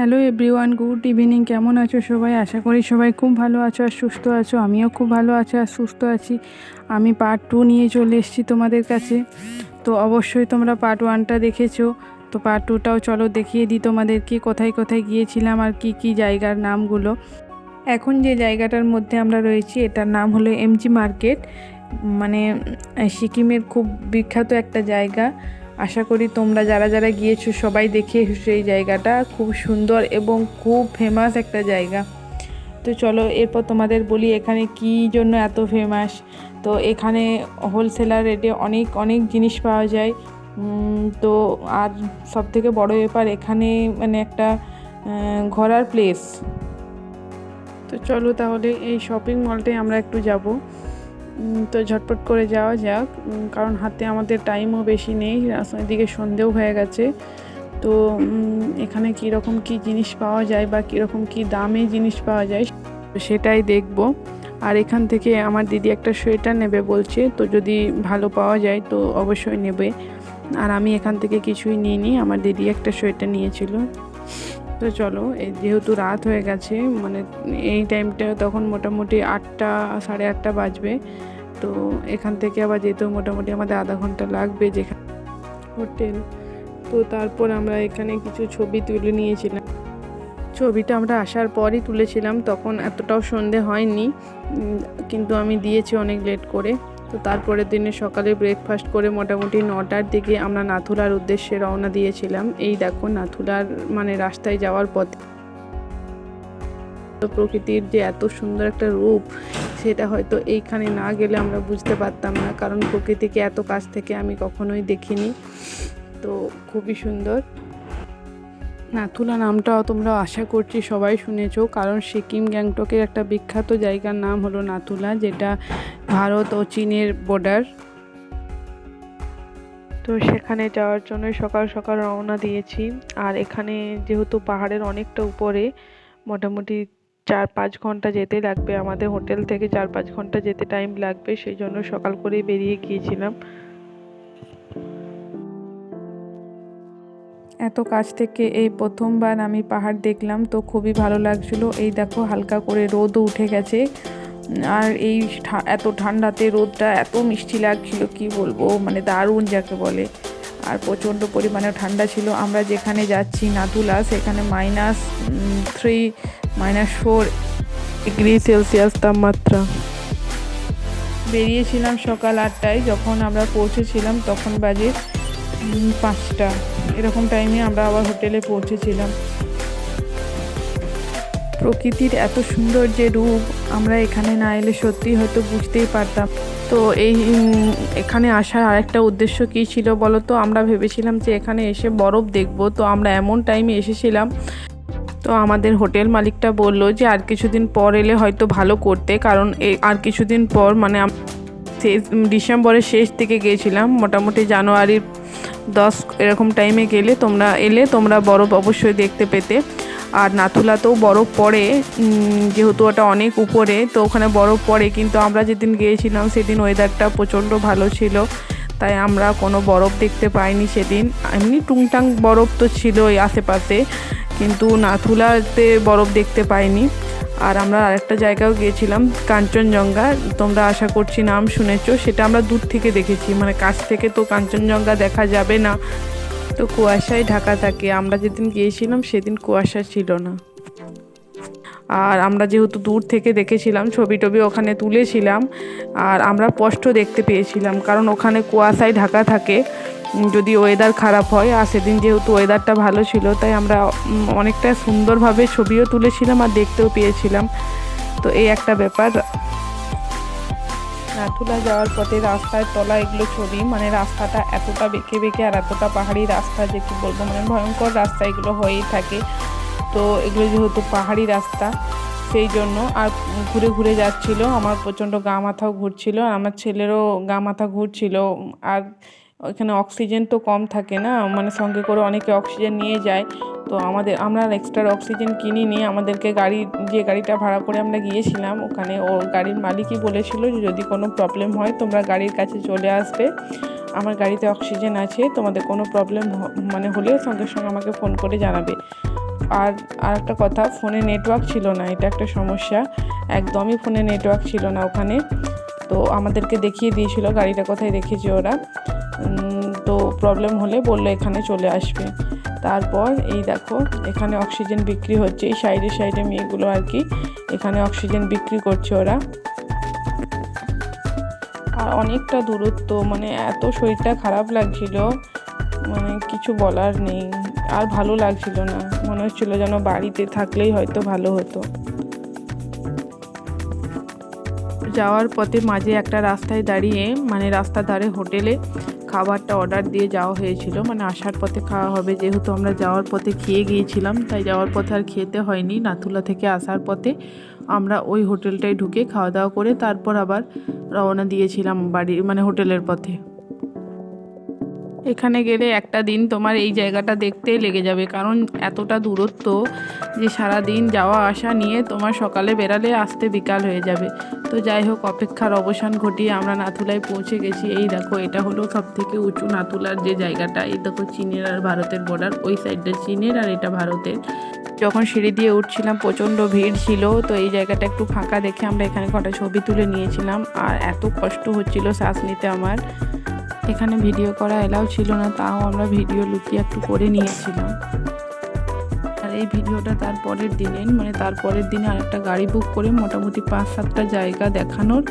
Hello everyone, good evening. কেমন আছো সবাই? আশা করি সবাই খুব ভালো আছো আর সুস্থ আছো। আমিও খুব ভালো আছি আর সুস্থ আছি। আমি পার্ট টু নিয়ে চলে এসেছি তোমাদের কাছে। তো অবশ্যই তোমরা পার্ট ওয়ানটা দেখেছ। তো পার্ট টুটাও চলো দেখিয়ে দিই তোমাদেরকে কোথায় কোথায় গিয়েছিলাম আর কি কি জায়গার নামগুলো। এখন যে জায়গাটার মধ্যে আমরা রয়েছি, এটার নাম হলো এমজি মার্কেট মানে সিকিমের খুব বিখ্যাত একটা জায়গা। আশা করি তোমরা যারা যারা গিয়েছো সবাই দেখে এসেছ এই জায়গাটা খুব সুন্দর এবং খুব ফেমাস একটা জায়গা। তো চলো এরপর তোমাদের বলি এখানে কী জন্য এত ফেমাস তো এখানে হোলসেলার রেটে অনেক অনেক জিনিস পাওয়া যায়। তো আর সব থেকে বড় ব্যাপার এখানে মানে একটা ঘোরার প্লেস তো চলো তাহলে এই শপিং মলটায় আমরা একটু যাব। তো ঝটপট করে যাওয়া যাক কারণ হাতে আমাদের টাইমও বেশি নেই, রাস্তার দিকে সন্ধেও হয়ে গেছে। তো এখানে কীরকম কী জিনিস পাওয়া যায় বা কীরকম কী দামে জিনিস পাওয়া যায়, সেটাই দেখব। আর এখান থেকে আমার দিদি একটা সোয়েটার নেবে বলছে, তো যদি ভালো পাওয়া যায় তো অবশ্যই নেবে। আর আমি এখান থেকে কিছুই নিইনি, আমার দিদি একটা সোয়েটার নিয়েছিল। তো চলো এই যেহেতু রাত হয়ে গেছে মানে এই টাইমটা তখন মোটামুটি আটটা, সাড়ে আটটা বাজবে। তো এখান থেকে আবার যেতেও মোটামুটি আমাদের আধা ঘণ্টা লাগবে যেখানে হোটেল। তো তারপর আমরা এখানে কিছু ছবি তুলে নিয়েছিলাম। ছবিটা আমরা আসার পরই তুলেছিলাম, তখন এতটাও সন্ধে হয়নি। কিন্তু আমি দিয়েছি অনেক লেট করে। তো তারপরের দিনে সকালে ব্রেকফাস্ট করে মোটামুটি নটার দিকে আমরা নাথুলার উদ্দেশ্যে রওনা দিয়েছিলাম। এই দেখো, নাথুলার মানে রাস্তায় যাওয়ার পথে। প্রকৃতির যে এত সুন্দর একটা রূপ, সেটা হয়তো এইখানে না গেলে আমরা বুঝতে পারতাম না, কারণ প্রকৃতিকে এত কাছ থেকে আমি কখনোই দেখিনি। তো খুবই সুন্দর। নাথুলা নামটাও তোমরা আশা করছি সবাই শুনেছো, কারণ সিকিম গ্যাংটকের একটা বিখ্যাত জায়গার নাম হলো নাথুলা যেটা ভারত ও চীনের বর্ডার তো সেখানে যাওয়ার জন্য সকাল সকাল রওনা দিয়েছি, আর এখানে যেহেতু পাহাড়ের অনেকটা উপরে, মোটামুটি চার পাঁচ ঘণ্টা যেতে লাগবে, আমাদের হোটেল থেকে চার পাঁচ ঘণ্টা যেতে টাইম লাগবে, সেই জন্য সকাল করেই বেরিয়ে গিয়েছিলাম। এত কাছ থেকে এই প্রথমবার আমি পাহাড় দেখলাম, তো খুবই ভালো লাগছিল। এই দেখো হালকা করে রোদও উঠে গেছে। আর এই এত ঠান্ডাতে রোদটা এত মিষ্টি লাগছিল, কি বলব? মানে দারুণ যাকে বলে। আর প্রচণ্ড পরিমাণে ঠান্ডা ছিল। আমরা যেখানে যাচ্ছি নাতুলা সেখানে minus three minus four degree Celsius তাপমাত্রা। বেরিয়েছিলাম সকাল আটটায়, যখন আমরা পৌঁছেছিলাম, তখন বাজে পাঁচটা। এরকম টাইমে আমরা আবার হোটেলে পৌঁছেছিলাম। প্রকৃতির এত সুন্দর যে রূপ, আমরা এখানে না এলে সত্যি হয়তো বুঝতেই পারতাম। তো এই এখানে আসার আরেকটা উদ্দেশ্য কী ছিল বলো তো আমরা ভেবেছিলাম যে এখানে এসে বরফ দেখব, তো আমরা এমন টাইমে এসেছিলাম। তো আমাদের হোটেল মালিকটা বলল যে আর কিছুদিন পর এলে হয়তো ভালো করতে, কারণ আর কিছুদিন পর মানে ডিসেম্বরের শেষ দিকে গিয়েছিলাম। মোটামুটি জানুয়ারির দশ এরকম টাইমে গেলে তোমরা এলে তোমরা বরফ অবশ্যই দেখতে পেতে। আর নাথুলাতেও বরফ পড়ে যেহেতু ওটা অনেক উপরে, তো ওখানে বরফ পড়ে, কিন্তু আমরা যেদিন গিয়েছিলাম সেদিন ওয়েদারটা প্রচণ্ড ভালো ছিল। তাই আমরা কোনো বরফ দেখতে পাইনি সেদিন। এমনি টুংটাং বরফ তো ছিলই আশেপাশে, কিন্তু নাথুলাতে বরফ দেখতে পাইনি। আর আমরা আরেকটা জায়গাও গিয়েছিলাম, কাঞ্চনজঙ্ঘা। তোমরা আশা করছি নাম শুনেছো, সেটা আমরা দূর থেকে দেখেছি। মানে কাছ থেকে তো কাঞ্চনজঙ্ঘা দেখা যাবে না। তো কুয়াশায় ঢাকা থাকে। আমরা যেদিন গিয়েছিলাম, সেদিন কুয়াশা ছিল না। আর আমরা যেহেতু দূর থেকে দেখেছিলাম ছবি টবি ওখানে তুলেছিলাম। আর আমরা স্পষ্ট দেখতে পেয়েছিলাম, কারণ ওখানে কুয়াশায় ঢাকা থাকে। যদি ওয়েদার খারাপ হয়, আর সেদিন যেহেতু ওয়েদারটা ভালো ছিল, তাই আমরা অনেকটা সুন্দরভাবে ছবিও তুলেছিলাম আর দেখতেও পেয়েছিলাম। তো এই একটা ব্যাপার। নাথুলা যাওয়ার পথে রাস্তায় তলা এগুলো ছবি মানে রাস্তাটা এতটা বেঁকে বেঁকে আর এতটা পাহাড়ি রাস্তা যে কী বলব মানে ভয়ঙ্কর রাস্তা এগুলো হয়েই থাকে। তো এগুলো যেহেতু পাহাড়ি রাস্তা, সেই জন্য আর ঘুরে ঘুরে যাচ্ছিল। আমার প্রচণ্ড গা মাথাও ঘুরছিল আমার ছেলেরও গা মাথা ঘুরছিল। আর ওখানে অক্সিজেন তো কম থাকে না মানে সঙ্গে করে অনেকে অক্সিজেন নিয়ে যায়। তো আমাদের, আমরা এক্সট্রা অক্সিজেন কিনি নিয়ে আমাদেরকে গাড়ি, যে গাড়িটা ভাড়া করে আমরা গিয়েছিলাম, ওখানে ও গাড়ির মালিকই বলেছিল যে যদি কোনো প্রবলেম হয় তোমরা গাড়ির কাছে চলে আসবে। আমার গাড়িতে অক্সিজেন আছে, তোমাদের কোনো প্রবলেম মানে হলে সঙ্গে সঙ্গে আমাকে ফোন করে জানাবে। আর আর একটা কথা ফোনে নেটওয়ার্ক ছিল না, এটা একটা সমস্যা। একদমই ফোনে নেটওয়ার্ক ছিল না ওখানে। তো আমাদেরকে দেখিয়ে দিয়েছিল, গাড়িটা কোথায় রেখেছে ওরা। তো প্রবলেম হলে বলল এখানে চলে আসবে। তারপর এই দেখো, এখানে অক্সিজেন বিক্রি হচ্ছে। এই সাইডে সাইডে মেয়েগুলো আর কি, এখানে অক্সিজেন বিক্রি করছে ওরা। আর অনেকটা দূরত্ব মানে এত শরীরটা খারাপ লাগছিল মানে কিছু বলার নেই। আর ভালো লাগছিল না। মনে হচ্ছিল যেন বাড়িতে থাকলেই হয়তো ভালো হতো। যাওয়ার পথে মাঝে একটা রাস্তায় দাঁড়িয়ে মানে রাস্তার ধারে হোটেলে খাবারটা অর্ডার দিয়ে যাওয়া হয়েছিল। মানে আসার পথে খাওয়া হবে। যেহেতু আমরা যাওয়ার পথে খেয়ে গিয়েছিলাম, তাই যাওয়ার পথে আর খেতে হয়নি। নাথুলা থেকে আসার পথে আমরা ওই হোটেলটায় ঢুকে খাওয়া দাওয়া করে তারপর আবার রওনা দিয়েছিলাম বাড়ির মানে হোটেলের পথে। এখানে গেলে একটা দিন তোমার এই জায়গাটা দেখতেই লেগে যাবে। কারণ এতটা দূরত্ব যে সারা দিন যাওয়া আসা নিয়ে তোমার সকালে বেরালে আসতে বিকাল হয়ে যাবে। তো যাই হোক, অপেক্ষার অবসান ঘটিয়ে আমরা নাথুলায় পৌঁছে গেছি। এই দেখো, এটা হলো সব থেকে উঁচু নাথুলার যে জায়গাটা। এই দেখো, চীনের আর ভারতের বর্ডার ওই সাইডটা চীনের আর এটা ভারতের। যখন সিঁড়ি দিয়ে উঠছিলাম, প্রচণ্ড ভিড় ছিল, তো এই জায়গাটা একটু ফাঁকা দেখে আমরা এখানে কটা ছবি তুলে নিয়েছিলাম। আর এত কষ্ট হচ্ছিল শ্বাস নিতে আমার। এখানে ভিডিও করা এলাও ছিল না, তাও আমরা ভিডিও লুকিয়ে একটু করে নিয়েছিলাম। আর এই ভিডিওটা তার পরের মানে তার পরের দিনে আরেকটা গাড়ি বুক করে মোটামুটি পাঁচ সাতটা জায়গা দেখানোর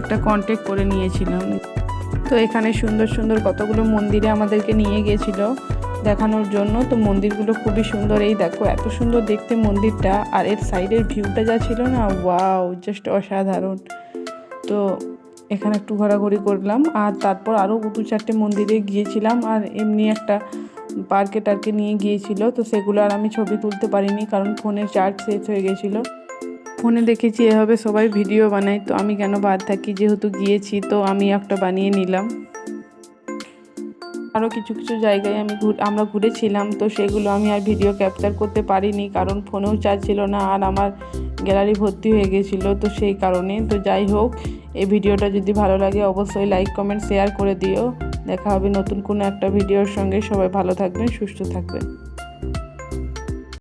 একটা কন্ট্যাক্ট করে নিয়েছিলাম। তো এখানে সুন্দর সুন্দর কতগুলো মন্দিরে আমাদেরকে নিয়ে গিয়েছিল দেখানোর জন্য। তো মন্দিরগুলো খুবই সুন্দর। এই দেখো, এত সুন্দর দেখতে মন্দিরটা। আর এর সাইডের ভিউটা যা ছিল না ওয়াও জাস্ট অসাধারণ। তো এখানে একটু ঘোরাঘুরি করলাম। আর তারপর আরও দু চারটে মন্দিরে গিয়েছিলাম আর এমনি একটা পার্কে টার্কে নিয়ে গিয়েছিল। তো সেগুলো আর আমি ছবি তুলতে পারিনি কারণ ফোনের চার্জ শেষ হয়ে গেছিল। ফোনে দেখেছি এভাবে সবাই ভিডিও বানায়। তো আমি কেন বাদ থাকি? যেহেতু গিয়েছি, তো আমি একটা বানিয়ে নিলাম। আরও কিছু কিছু জায়গায় আমি আমরা ঘুরেছিলাম। তো সেগুলো আমি আর ভিডিও ক্যাপচার করতে পারিনি কারণ ফোনেও চার্জ ছিল না। আর আমার গ্যালারি ভর্তি হয়ে গেছিল, তো সেই কারণে। তো যাই হোক, এই ভিডিওটা যদি ভালো লাগে, অবশ্যই লাইক কমেন্ট শেয়ার করে দিও। দেখা হবে নতুন কোনো একটা ভিডিওর সঙ্গে। সবাই ভালো থাকবেন, সুস্থ থাকবেন।